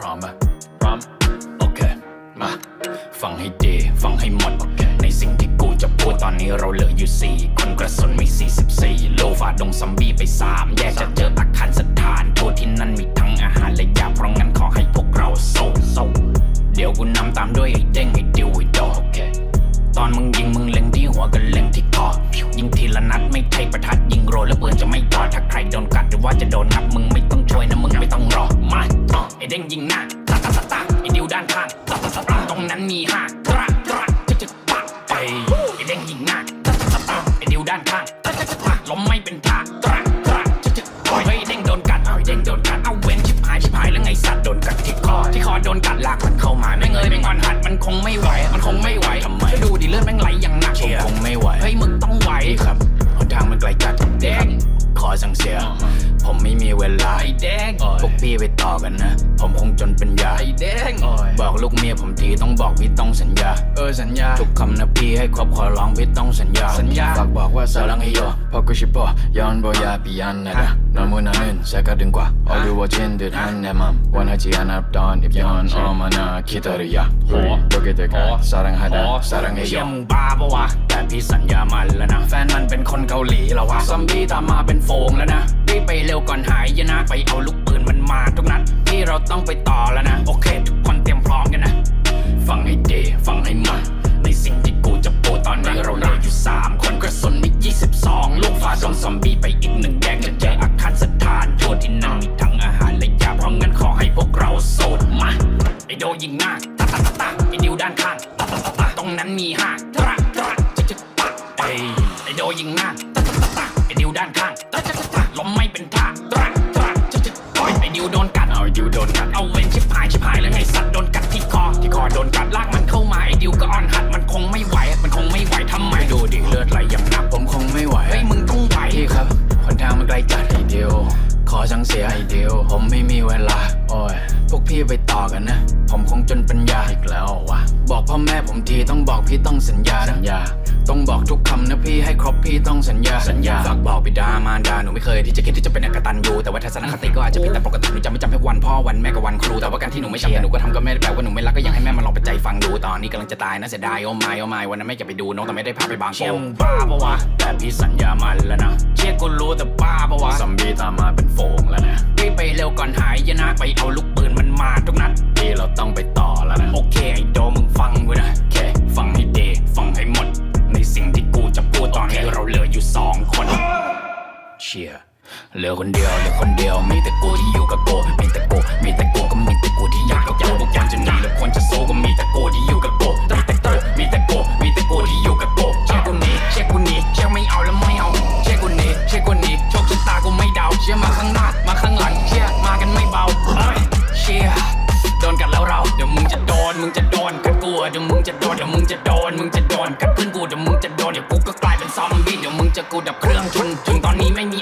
พร้อมปะพร้อมโอเค มา ฟังให้ดีฟังให้หมดโอเคในสิ่งที่กูจะพูดตอนนี้เราเหลืออยู่4คนกระสุนมี 44 โลฝ่าดงซอมบี้ไป 3 แยกจะเจออาคารสถานทูที่นั่นมีทั้งอาหารและยาเพราะงั้นขอให้พวกเราโซ่โซ่เดี๋ยวกูนำตามด้วยไอ้เด้งไอ้ดิวไอ้ดอกโอเคตอนมึงยิงมึงเล็งที่หัวกันเล็งที่คอยิงทีละนัดไม่ใช่ประทัดยิงโรยแล้วปืนจะไม่ต่อถ้าใครโดนกัดหรือว่าจะโดนงับมึงไม่ต้องช่วยนะมึงไม่ต้องรอมา ไอเด้งยิงหน้าตาตาตาตาไอดิวด้านข้างตาตาตาตาตรงนั้นมีห้าตระตระจะจะปะไอไอเด้งยิงหน้าตาตาตาตาไอดิวด้านข้างตาตาตาตาล้มไม่เป็นท่าตระตระจะจะเฮ้ยไอเด้งโดนกัดเอาไอเด้งโดนกัดเอาเว้นชิบหายชิบหายแล้วไงสัตว์โดนกัดที่คอที่คอโดนกัดลากมันเข้ามาแม่งเอ้ยแม่งอนหัดมันคงไม่ไหวมันคงไม่ไหวทำไมดูดิเลือดแม่งไหลอย่างหนักผมคงไม่ ขอสั่งเสีย ผมไม่มีเวลาไอ้แดงพวกพี่ไปต่อกันนะ ผมคงจนเป็นยาไอ้แดงบอกลูกเมียผมทีต้องบอกพี่ต้องสัญญา เออสัญญา ทุกคำนะพี่ให้ครบขอร้องพี่ต้องสัญญา สัญญา ฝากบอกว่าสารังให้โยพอกูชิปอย้อนบอยาปิยันนะดะนอนมือนานึนแสกดึงกว่าเอาดูว่าเช่นเดือดฮันแนมัมวันฮัจิอานับดอนอิบยอนออมานาคิตาริยาโหโดเกเตกาสารังฮาดาสารังให้โยมึงบ้าปะวะแต่พี่สัญญามันแล้วนะแฟนมันเป็นคนเกาหลีแล้ววะซอมบี้ตามมาเป็นโฟงแล้วนะรีบไปเร็วก่อนหายยนะ ไปเอาลูกปืนมันมาทุกนัดที่เราต้องไปต่อแล้วนะ โอเค ทุกคนเตรียมพร้อมกันนะ ฟังให้ดีฟังให้มันในสิ่งที่กูจะพูดตอนนี้เราเหลืออยู่ 3 คนกระสุนมี22 ลูกฝ่าดงซอมบี้ไปอีกหนึ่งแยกจะเจออาคารสถานทั่วที่นั่นมีทั้งอาหารและยาเพราะงั้นขอให้พวกเราโสดมาไอโดยิงหน้าตาตาตาตาไอดิวด้านข้างตาตาตาตาตรงนั้นมีห้า อ้ยไอดิวโดนกัดเอาไอดิวโดนกัดเอาเว้นชิบหายชิบหายแล้วไงสัตว์โดนกัดที่คอที่คอโดนกัดลากมันเข้ามาไอดิวก็อ่อนหัดมันคงไม่ไหว มันคงไม่ไหวทำไมดูดิเลือดไหลอย่างหนักผมคงไม่ไหวเฮ้ยมึงต้องไหวพี่ครับหนทางมันไกลจัดไอเดียวขอสั่งเสียไอเดียวผมไม่มีเวลาโอ้ยพวกพี่ไปต่อกันนะ ผมคงจนปัญญาอีกแล้ววะบอกพ่อแม่ผมทีต้องบอกพี่ต้องสัญญาสัญญา ต้องบอกทุกคำนะพี่ให้ครบพี่ต้องสัญญาสัญญาฝากบอกบิดามารดาหนูไม่เคยที่จะคิดที่จะเป็นอกตันยูแต่ว่าทัศนคติก็อาจจะผิดแต่ปกติหนูจะไม่จำแค่วันพ่อวันแม่กับวันครูแต่ว่าการที่หนูไม่จำแต่หนูก็ทำก็ไม่ได้แปลว่าหนูไม่รักก็อยากให้แม่มาลองไปใจฟังดูตอนนี้กำลังจะตายนะเสียดายโอ้ไม่โอ้ไม่วันนั้นแม่จะไปดูน้องแต่ไม่ได้พาไปบางโป่งบ้าปะวะแต่พี่สัญญามันแล้วนะเชื่อกูรู้แต่บ้าปะวะซอมบี้ตามมาเป็นโฟงแล้วนะรีบไปเร็วก่อนหายยนะไปเอาลูกปืนมันมาทุกนัด เชียเหลือคนเดียวเหลือคนเดียวมีแต่กูที่อยู่กับกูมีแต่กูมีแต่กูก็มีแต่กูที่อยากกับกูทุกอยางจะหนีแล้วควรจะสู้ก็มีแต่กูที่อยู่กับกูมีแต่กูมีแต่กูมีแต่กูที่อยู่กับกูเชื่อกูนี้เชื่อกูนี้เชื่อไม่เอาแล้วไม่เอาเชื่อกูนี้เชื่อกูนี้โชคชะตากูไม่เดาเชื่อมาข้างหน้ามาข้างหลังเชื่อมากันไม่เบาเชื่อโดนกันแล้วเราเดี๋ยวมึงจะโดนมึงจะโดนกันกูเดี๋ยวมึงจะโดนเดี๋ยวมึงจะโดนมึงจะโดนกันเพื่อนกูเดี๋ย วีเดี๋ยวมึงจะกูดับเครื่องจนถึงตอนนี้ไม่มี